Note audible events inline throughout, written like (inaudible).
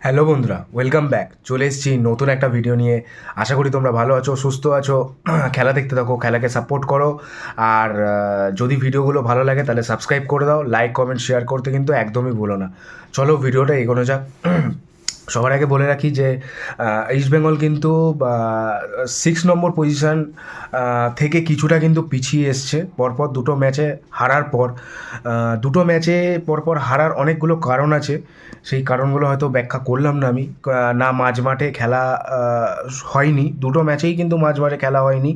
Hello বন্ধুরা welcome back চলে এসেছি নতুন একটা ভিডিও নিয়ে। আশা করি তোমরা ভালো আছো, সুস্থ আছো। (clears throat) খেলা দেখতে থাকো, খেলাকে সাপোর্ট করো। আর যদি ভিডিওগুলো ভালো লাগে তাহলে সাবস্ক্রাইব করে দাও। লাইক কমেন্ট শেয়ার করতে কিন্তু একদমই ভুলো না। চলো ভিডিওটা এগোনো যাক। (clears throat) সবার আগে বলে রাখি যে ইস্ট বেঙ্গল কিন্তু সিক্স নম্বর পজিশন থেকে কিছুটা কিন্তু পিছিয়ে এসছে। পরপর দুটো ম্যাচে হারার পর দুটো ম্যাচে পরপর হারার অনেকগুলো কারণ আছে। সেই কারণগুলো হয়তো ব্যাখ্যা করলাম না আমি। না মাঝ মাঠে খেলা হয়নি। দুটো ম্যাচেই কিন্তু মাঝ মাঠে খেলা হয়নি।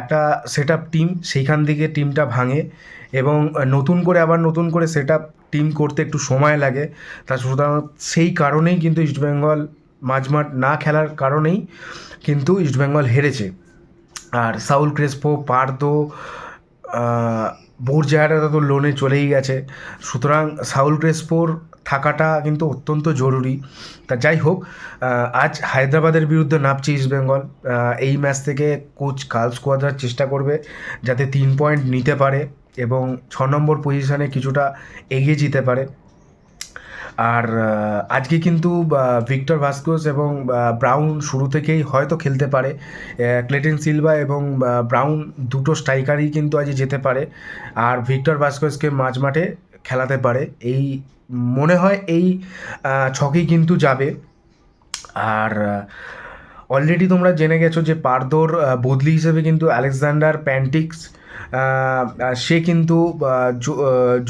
একটা সেট আপ টিম সেইখান থেকে টিমটা ভাঙে। এবং নতুন করে, আবার নতুন করে সেট আপ টিম করতে একটু সময় লাগে। তা সুতরাং সেই কারণেই কিন্তু ইস্টবেঙ্গল মাঝমাঠ না খেলার কারণেই কিন্তু ইস্টবেঙ্গল হেরেছে। আর Saul Crespo Pardo Borja Herrera তো লোনে চলেই গেছে। সুতরাং সাউল ক্রেসপোর থাকাটা কিন্তু অত্যন্ত জরুরি। তা যাই হোক আজ হায়দ্রাবাদের বিরুদ্ধে নামছে ইস্টবেঙ্গল এই ম্যাচ থেকে কোচ কাল স্কোয়াডার চেষ্টা করবে যাতে তিন পয়েন্ট নিতে পারে। এবং ছ নম্বর পজিশনে কিছুটা এগিয়ে যেতে পারে। আর আজকে কিন্তু ভিক্টর ভাস্কোস এবং ব্রাউন শুরু থেকেই হয়তো খেলতে পারে। ক্লেটেন সিলভা এবং ব্রাউন দুটো স্ট্রাইকারই কিন্তু আজ যেতে পারে। আর ভিক্টর ভাস্কোসকে মাঝ মাঠে খেলাতে পারে। এই, মনে হয় এই ছকেই কিন্তু যাবে। আর অলরেডি তোমরা জেনে গেছো যে পারদোর বদলি হিসেবে কিন্তু আলেকজান্ডার প্যান্টিক্স সে কিন্তু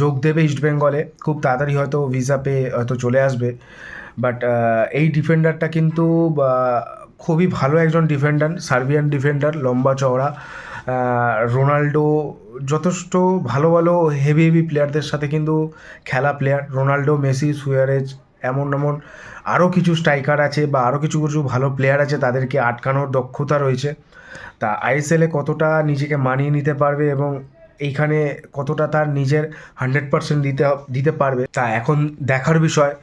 যোগ দেবে ইস্টবেঙ্গলে খুব তাড়াতাড়ি হয়তো ভিসা পেয়ে হয়তো চলে আসবে। বাট এই ডিফেন্ডারটা কিন্তু খুবই ভালো একজন ডিফেন্ডার, সার্বিয়ান ডিফেন্ডার, লম্বা চওড়া। রোনাল্ডো যথেষ্ট ভালো ভালো হেভি হেভি প্লেয়ারদের সাথে কিন্তু খেলা প্লেয়ার রোনাল্ডো, মেসি, সুয়ারেজ এমন এমন আরও কিছু স্ট্রাইকার আছে বা আরও কিছু কিছু ভালো প্লেয়ার আছে তাদেরকে আটকানোর দক্ষতা রয়েছে। তা আইএসএলে কতটা নিজেকে মানিয়ে নিতে পারবে এবং এইখানে কতটা তার নিজের হান্ড্রেড পার্সেন্ট দিতে দিতে পারবে? তা এখন দেখার বিষয়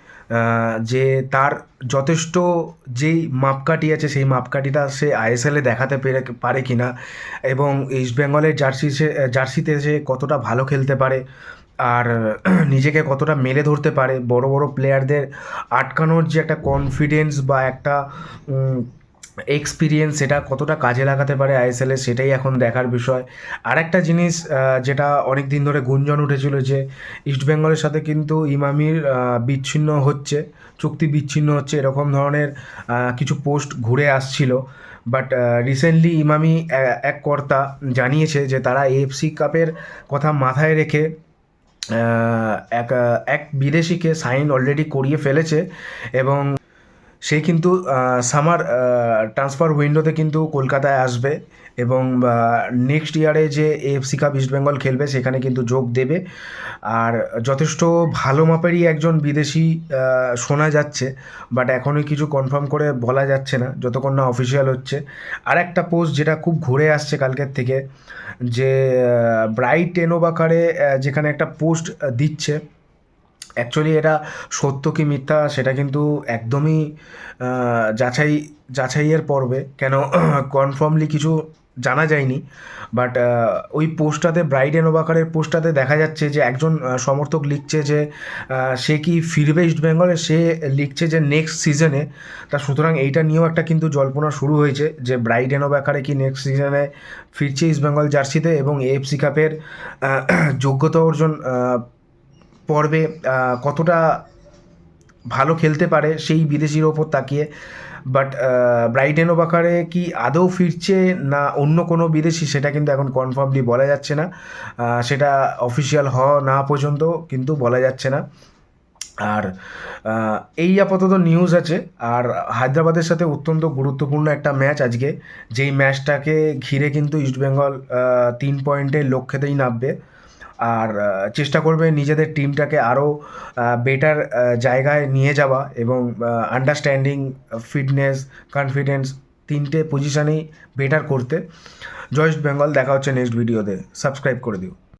যে তার যথেষ্ট যেই মাপকাঠি আছে সেই মাপকাঠিটা সে আইএসএলে দেখাতে পেরে পারে কি না এবং ইস্টবেঙ্গলের জার্সি সে জার্সিতে সে কতটা ভালো খেলতে পারে আর (clears throat) নিজেকে কতটা মেলে ধরতে পারে, বড় বড় প্লেয়ারদের আটকানোর যে একটা কনফিডেন্স বা একটা এক্সপিরিয়েন্স সেটা কতটা কাজে লাগাতে পারে আইএসএলে সেটাই এখন দেখার বিষয়। আর একটা জিনিস যেটা অনেক দিন ধরে গুঞ্জন উঠেছিল যে ইস্টবেঙ্গলের সাথে কিন্তু ইমামির বিচ্ছিন্ন হচ্ছে, চুক্তি বিচ্ছিন্ন হচ্ছে, এরকম ধরনের কিছু পোস্ট ঘুরে আসছিল। বাট রিসেন্টলি ইমামি এক কর্তা জানিয়েছে যে তারা এএফসি কাপের কথা মাথায় রেখে এক এক বিদেশিকে সাইন অলরেডি করিয়ে ফেলেছে এবং সে কিন্তু সামার ট্রান্সফার উইন্ডোতে কিন্তু কলকাতায় আসবে এবং নেক্সট ইয়ারে যে এএফসি কাপ ইস্টবেঙ্গল খেলবে সেখানে কিন্তু যোগ দেবে। আর যথেষ্ট ভালো মাপেরই একজন বিদেশি শোনা যাচ্ছে বাট এখনই কিছু কনফার্ম করে বলা যাচ্ছে না, যতক্ষণ না অফিসিয়াল হচ্ছে। আর একটা পোস্ট যেটা খুব ঘুরে আসছে কালকের থেকে, যে ব্রাইট এনোবাকারে যেখানে একটা পোস্ট দিচ্ছে অ্যাকচুয়ালি এটা সত্য কি মিথ্যা সেটা কিন্তু একদমই যাচাই, যাচাইয়ের পর্বে। কেন (clears throat) কনফার্মলি কিছু জানা যায়নি। বাট ওই পোস্টটাতে ব্রাইড ওবাকারের পোস্টটাতে দেখা যাচ্ছে যে একজন সমর্থক লিখছে যে সে কি ফিরবে ইস্ট বেঙ্গলে সে লিখছে যে নেক্সট সিজনে তা সুতরাং এইটা নিয়েও একটা কিন্তু জল্পনা শুরু হয়েছে যে ব্রাইড ওবাকারে কি নেক্সট সিজনে ফিরছে ইস্ট বেঙ্গল জার্সিতে এবং এএফসি কাপের (clears throat) যোগ্যতা অর্জন পর্বে কতটা ভালো খেলতে পারে সেই বিদেশির ওপর তাকিয়ে। বাট ব্রাইডেন ওবাকারে কি আদৌ ফিরছে না অন্য কোনো বিদেশি, সেটা কিন্তু এখন কনফার্মলি বলা যাচ্ছে না। সেটা অফিসিয়াল হওয়া না পর্যন্ত কিন্তু বলা যাচ্ছে না। আর এই আপাতত নিউজ আছে। আর হায়দ্রাবাদের সাথে অত্যন্ত গুরুত্বপূর্ণ একটা ম্যাচ আজকে। যেই ম্যাচটাকে ঘিরে কিন্তু ইস্টবেঙ্গল তিন পয়েন্টের লক্ষ্যেতেই নামবে। আর চেষ্টা করবে নিজেদের টিমটাকে আরও বেটার জায়গায় নিয়ে যাওয়া এবং আন্ডারস্ট্যান্ডিং ফিটনেস কনফিডেন্স তিনটে পজিশনেই বেটার করতে। জয়েস্ট বেঙ্গল, দেখা হচ্ছে নেক্সট ভিডিওতে সাবস্ক্রাইব করে দিও।